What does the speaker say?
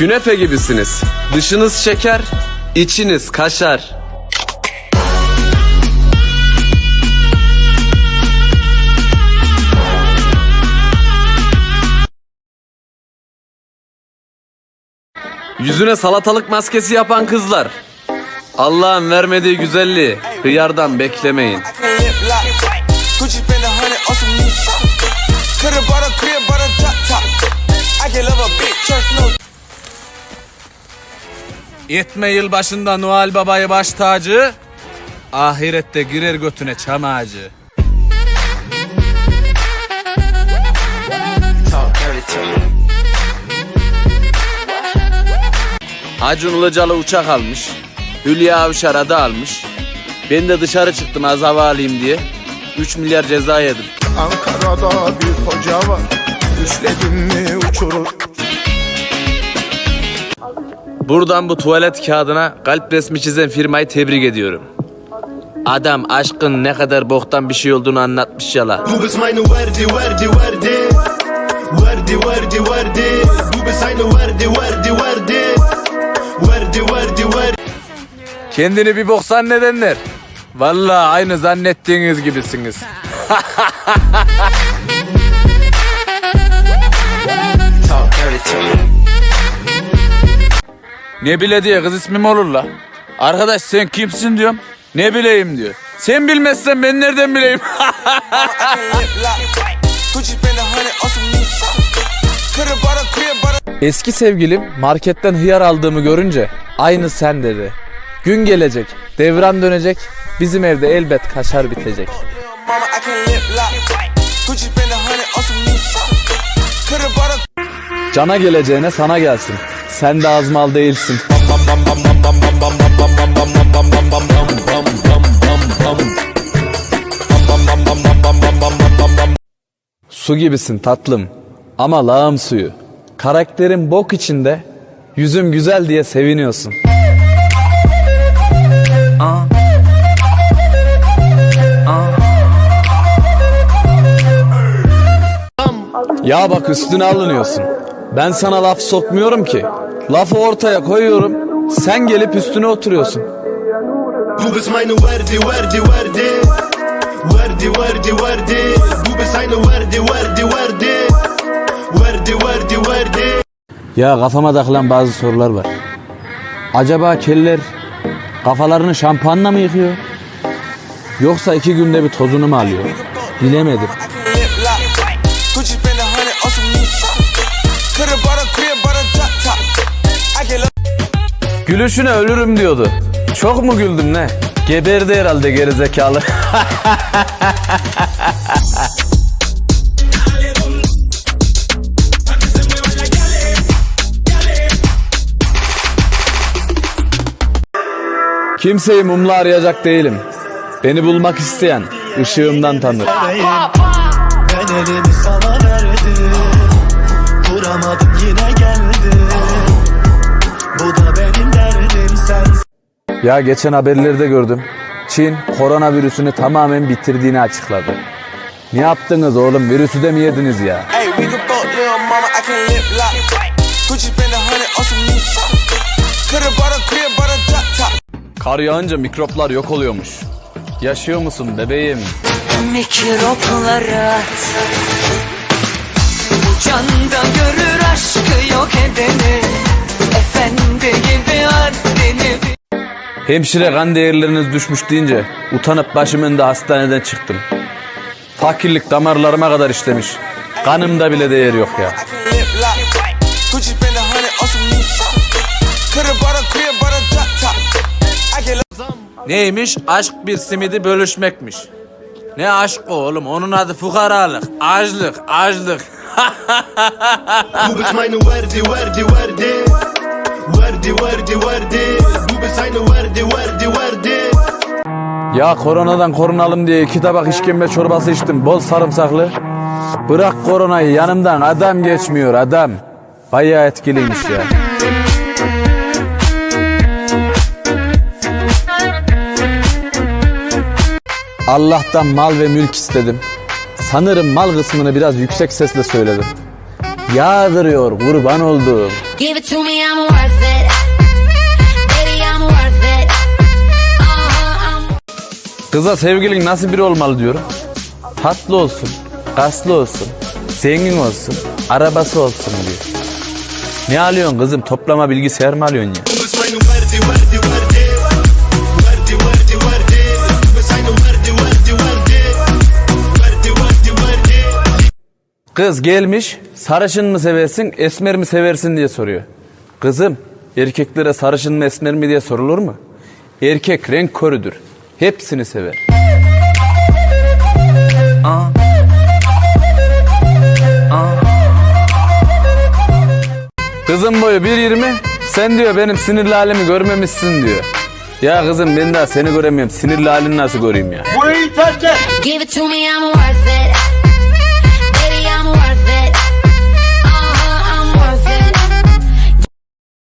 Künefe gibisiniz. Dışınız şeker, içiniz kaşar. Yüzüne salatalık maskesi yapan kızlar. Allah'ın vermediği güzelliği hıyardan beklemeyin. Can lip lock. Gucci spend a hundred on some new socks. Could've bought a crib, but a drop top. I can love a big church, no Etme yılbaşında Noel Baba'yı baş tacı, ahirette girer götüne çam ağacı. Acun Ilıcalı uçak almış. Hülya Avşar adı almış. Ben de dışarı çıktım az hava alayım diye. 3 milyar ceza yedim. Ankara'da bir hoca var Düşledim mi uçurur Buradan bu tuvalet kağıdına kalp resmi çizen firmayı tebrik ediyorum. Adam aşkın ne kadar boktan bir şey olduğunu anlatmış yala. Du bist meine Verdi, Verdi, Verdi Verdi, Verdi, Verdi Du bist eine Verdi, Verdi, Verdi Verdi, Verdi, Verdi Kendini bir bok zannedenler. Vallahi aynı zannettiğiniz gibisiniz. ne bile diye kız ismim olur la. Arkadaş sen kimsin diyorum. Ne bileyim diyor. Sen bilmezsen ben nereden bileyim? Eski sevgilim marketten hıyar aldığımı görünce aynı sen dedi. Gün gelecek, devran dönecek, bizim evde elbet kaşar bitecek. Cana geleceğine sana gelsin. Sen de azmal değilsin. Su gibisin tatlım ama lağım suyu. Karakterin bok içinde, yüzüm güzel diye seviniyorsun. Ya bak üstüne alınıyorsun. Ben sana laf sokmuyorum ki. Lafı ortaya koyuyorum. Sen gelip üstüne oturuyorsun. Du bist meine Verdi, Verdi, Verdi Verdi, Verdi, Verdi Du bist eine Verdi, Verdi, Verdi Verdi, Verdi, Verdi Ya kafama takılan bazı sorular var. Acaba keller kafalarını şampuanla mı yıkıyor? Yoksa iki günde bir tozunu mu alıyor? Bilemedim. Gülüşüne ölürüm diyordu. Çok mu güldüm ne? Geberdi herhalde gerizekalı. Kimseyi mumla arayacak değilim. Beni bulmak isteyen ışığımdan tanır. Ben yine geldi Bu da sen Ya geçen haberlerde gördüm. Çin koronavirüsünü tamamen bitirdiğini açıkladı. Ne yaptınız oğlum? Virüsü de mi yediniz ya? Kar yağınca mikroplar yok oluyormuş. Yaşıyor musun bebeğim? mikropları at Hemşire kan değerleriniz düşmüş deyince utanıp başım önünde hastaneden çıktım. Fakirlik damarlarıma kadar işlemiş. Kanımda bile değer yok ya. Neymiş? Aşk bir simidi bölüşmekmiş. Ne aşk o oğlum? Onun adı fukaralık, açlık, açlık. Meine Verdi, Verdi, Verdi Verdi, Verdi, Du bist eine Verdi, Verdi, Verdi Ya koronadan korunalım diye iki tabak işkembe çorbası içtim bol sarımsaklı. Bırak koronayı yanımdan adam geçmiyor adam. Bayağı etkiliymiş ya. Allah'tan mal ve mülk istedim. Sanırım mal kısmını biraz yüksek sesle söyledim. Yağdırıyor kurban olduğum. Give it to me, I'm worth it. Kıza sevgilin nasıl biri olmalı diyorum. Tatlı olsun, kaslı olsun, zengin olsun, arabası olsun diyor. Ne alıyorsun kızım? Toplama bilgisayar mı alıyorsun ya? Kız gelmiş, sarışın mı seversin, esmer mi seversin diye soruyor. Kızım, erkeklere sarışın mı esmer mi diye sorulur mu? Erkek renk körüdür. Hepsini sever. Kızım boyu 1.20, sen diyor benim sinirli halimi görmemişsin diyor. Ya kızım ben daha seni göremiyorum, sinirli halini nasıl göreyim ya? Give it to me, I'm worth it.